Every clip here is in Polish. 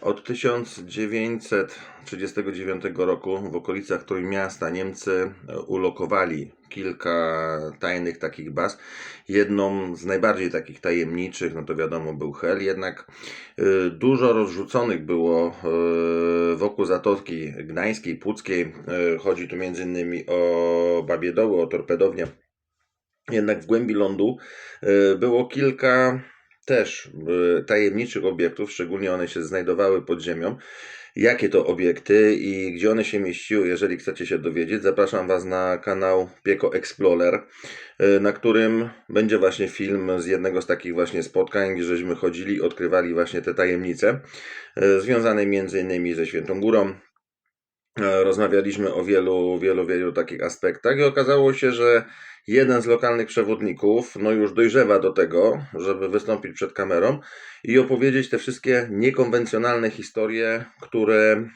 Od 1939 roku w okolicach Trójmiasta Niemcy e, ulokowali kilka tajnych takich baz. Jedną z najbardziej takich tajemniczych, no to wiadomo, był Hel, jednak e, dużo rozrzuconych było e, wokół Zatoki Gdańskiej, Puckiej. Chodzi tu innymi o Babiedoły, o torpedownię. Jednak w głębi lądu było kilka też e, tajemniczych obiektów, szczególnie one się znajdowały pod ziemią. Jakie to obiekty i gdzie one się mieściły, jeżeli chcecie się dowiedzieć, zapraszam Was na kanał Pieko Explorer, e, na którym będzie właśnie film z jednego z takich właśnie spotkań, gdzie żeśmy chodzili odkrywali właśnie te tajemnice, e, związane między innymi ze Świętą Górą, Rozmawialiśmy o wielu, wielu, wielu takich aspektach i okazało się, że jeden z lokalnych przewodników no już dojrzewa do tego, żeby wystąpić przed kamerą i opowiedzieć te wszystkie niekonwencjonalne historie, które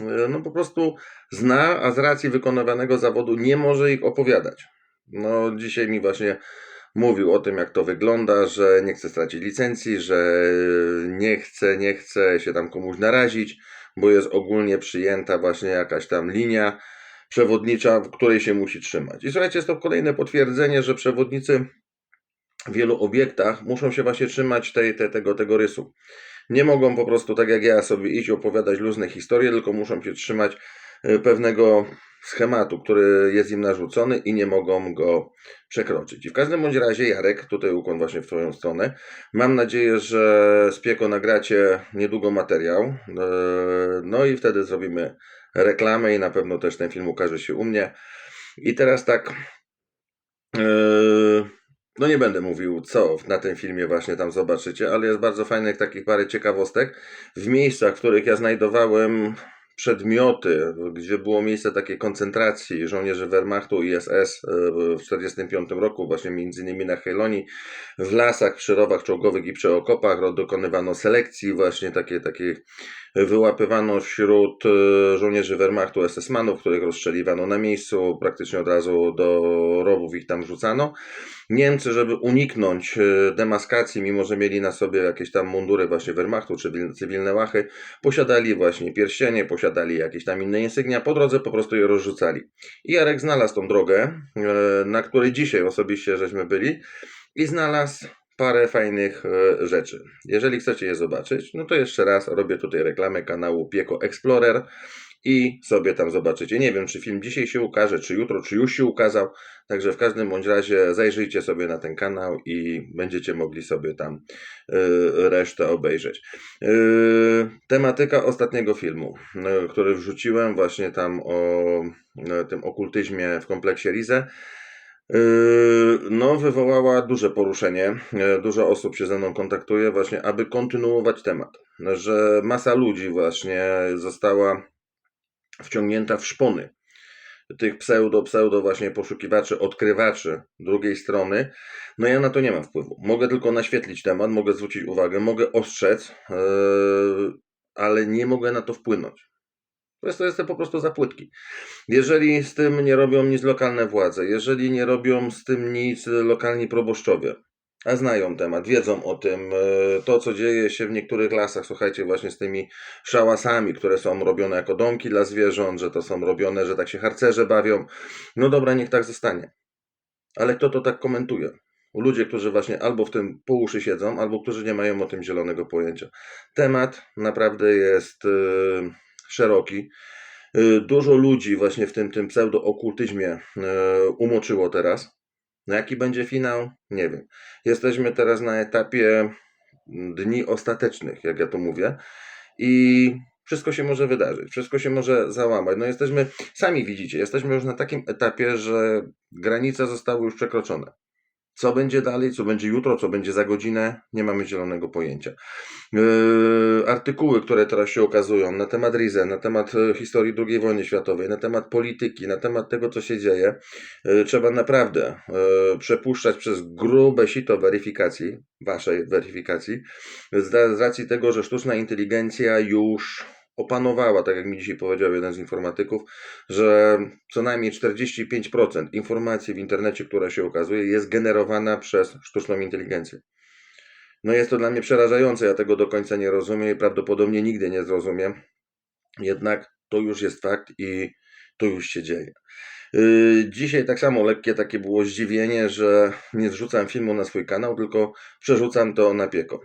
e, no po prostu zna, a z racji wykonywanego zawodu nie może ich opowiadać. No dzisiaj mi właśnie mówił o tym, jak to wygląda, że nie chce stracić licencji, że nie chce, nie chce się tam komuś narazić, bo jest ogólnie przyjęta właśnie jakaś tam linia przewodnicza, w której się musi trzymać. I słuchajcie, jest to kolejne potwierdzenie, że przewodnicy w wielu obiektach muszą się właśnie trzymać tej, te, tego, tego rysu. Nie mogą po prostu tak jak ja sobie iść opowiadać luźne historie, tylko muszą się trzymać e, pewnego schematu, który jest im narzucony i nie mogą go przekroczyć. I w każdym bądź razie, Jarek, tutaj ukłon właśnie w Twoją stronę. Mam nadzieję, że z Pieko nagracie niedługo materiał. E, No i wtedy zrobimy reklamę i na pewno też ten film ukaże się u mnie. I teraz tak. e, No nie będę mówił, co na tym filmie właśnie tam zobaczycie, ale jest bardzo fajnych takich parę ciekawostek. W miejscach, w których ja znajdowałem przedmioty, gdzie było miejsce takiej koncentracji żołnierzy Wehrmachtu i SS e, w 1945 roku, właśnie między innymi na Helonii, w lasach, przy rowach czołgowych i przy okopach dokonywano selekcji, właśnie takie, takie wyłapywano wśród e, żołnierzy Wehrmachtu SS-manów, których rozstrzeliwano na miejscu, praktycznie od razu do rowów ich tam wrzucano. Niemcy, żeby uniknąć e, demaskacji, mimo że mieli na sobie jakieś tam mundury właśnie Wehrmachtu czy wil- cywilne łachy, posiadali właśnie pierścienie, posiadali jakieś tam inne insygnia, po drodze po prostu je rozrzucali. I Jarek znalazł tą drogę, e, na której dzisiaj osobiście żeśmy byli i znalazł parę fajnych e, rzeczy. Jeżeli chcecie je zobaczyć, no to jeszcze raz robię tutaj reklamę kanału Pieko Explorer i sobie tam zobaczycie. Nie wiem, czy film dzisiaj się ukaże, czy jutro, czy już się ukazał. Także w każdym bądź razie zajrzyjcie sobie na ten kanał i będziecie mogli sobie tam y, resztę obejrzeć. Y, tematyka ostatniego filmu, y, który wrzuciłem właśnie tam o tym okultyzmie w kompleksie Rize. No, wywołała duże poruszenie. Dużo osób się ze mną kontaktuje, właśnie, aby kontynuować temat. Że masa ludzi właśnie została wciągnięta w szpony tych pseudo, pseudo właśnie poszukiwaczy, odkrywaczy drugiej strony. No ja na to nie mam wpływu. Mogę tylko naświetlić temat, mogę zwrócić uwagę, mogę ostrzec, yy, ale nie mogę na to wpłynąć. To jest, to jest po prostu za płytki. Jeżeli z tym nie robią nic lokalne władze, jeżeli nie robią z tym nic lokalni proboszczowie, a znają temat, wiedzą o tym, e, to co dzieje się w niektórych lasach, słuchajcie, właśnie z tymi szałasami, które są robione jako domki dla zwierząt, że to są robione, że tak się harcerze bawią, no dobra, niech tak zostanie. Ale kto to tak komentuje? Ludzie, którzy właśnie albo w tym po uszy siedzą, albo którzy nie mają o tym zielonego pojęcia. Temat naprawdę jest e, szeroki. Y, Dużo ludzi właśnie w tym, tym pseudo-okultyzmie y, umoczyło teraz. Na jaki będzie finał? Nie wiem. Jesteśmy teraz na etapie dni ostatecznych, jak ja to mówię. I wszystko się może wydarzyć, wszystko się może załamać. No jesteśmy, sami widzicie, jesteśmy już na takim etapie, że granice zostały już przekroczone. Co będzie dalej, co będzie jutro, co będzie za godzinę, nie mamy zielonego pojęcia. Yy, artykuły, które teraz się ukazują na temat Rize, na temat e, historii II wojny światowej, na temat polityki, na temat tego, co się dzieje, yy, trzeba naprawdę yy, przepuszczać przez grube sito weryfikacji, waszej weryfikacji, z racji tego, że sztuczna inteligencja już opanowała, tak jak mi dzisiaj powiedział jeden z informatyków, że co najmniej 45% informacji w internecie, która się ukazuje, jest generowana przez sztuczną inteligencję. No jest to dla mnie przerażające, ja tego do końca nie rozumiem i prawdopodobnie nigdy nie zrozumiem. Jednak to już jest fakt i to już się dzieje. Yy, Dzisiaj tak samo lekkie takie było zdziwienie, że nie zrzucam filmu na swój kanał, tylko przerzucam to na pieko.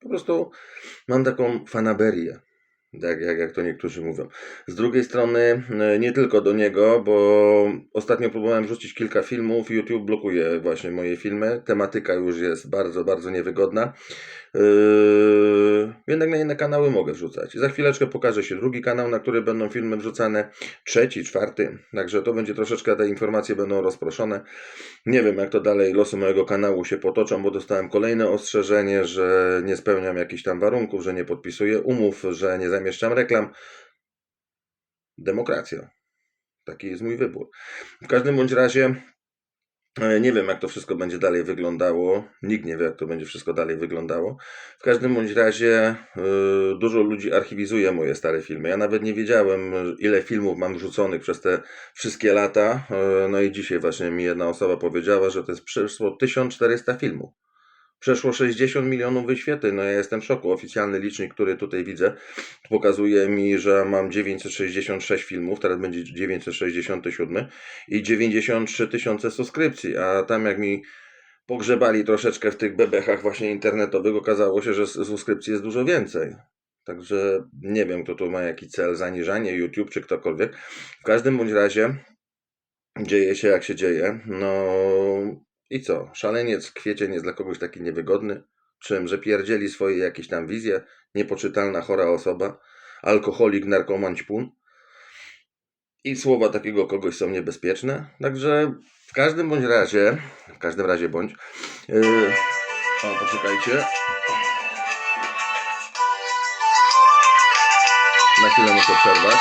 Po prostu mam taką fanaberię, jak, jak, jak to niektórzy mówią. Z drugiej strony yy, nie tylko do niego, bo ostatnio próbowałem wrzucić kilka filmów, YouTube blokuje właśnie moje filmy, tematyka już jest bardzo, bardzo niewygodna. Yy, jednak na inne kanały mogę wrzucać. Za chwileczkę pokaże się drugi kanał, na który będą filmy wrzucane, trzeci, czwarty, także to będzie troszeczkę, te informacje będą rozproszone. Nie wiem, jak to dalej losy mojego kanału się potoczą, bo dostałem kolejne ostrzeżenie, że nie spełniam jakichś tam warunków, że nie podpisuję umów, że nie zamieszczam reklam. Demokracja. Taki jest mój wybór. W każdym bądź razie nie wiem, jak to wszystko będzie dalej wyglądało. Nikt nie wie, jak to będzie wszystko dalej wyglądało. W każdym bądź razie y, dużo ludzi archiwizuje moje stare filmy. Ja nawet nie wiedziałem, ile filmów mam wrzuconych przez te wszystkie lata. Y, no i dzisiaj właśnie mi jedna osoba powiedziała, że to jest przeszło 1400 filmów. Przeszło 60 milionów wyświetleń. No ja jestem w szoku. Oficjalny licznik, który tutaj widzę, pokazuje mi, że mam 966 filmów, teraz będzie 967 i 93 tysiące subskrypcji, a tam jak mi pogrzebali troszeczkę w tych bebechach właśnie internetowych, okazało się, że subskrypcji jest dużo więcej. Także nie wiem, kto tu ma jaki cel, zaniżanie YouTube czy ktokolwiek. W każdym bądź razie dzieje się jak się dzieje. No i co? Szaleniec, kwiecień jest dla kogoś taki niewygodny. Czym? Że pierdzieli swoje jakieś tam wizje, niepoczytalna, chora osoba, alkoholik, narkoman, ćpun. I słowa takiego kogoś są niebezpieczne. Także w każdym bądź razie, w każdym razie bądź. Yy, o, poczekajcie. Na chwilę muszę przerwać.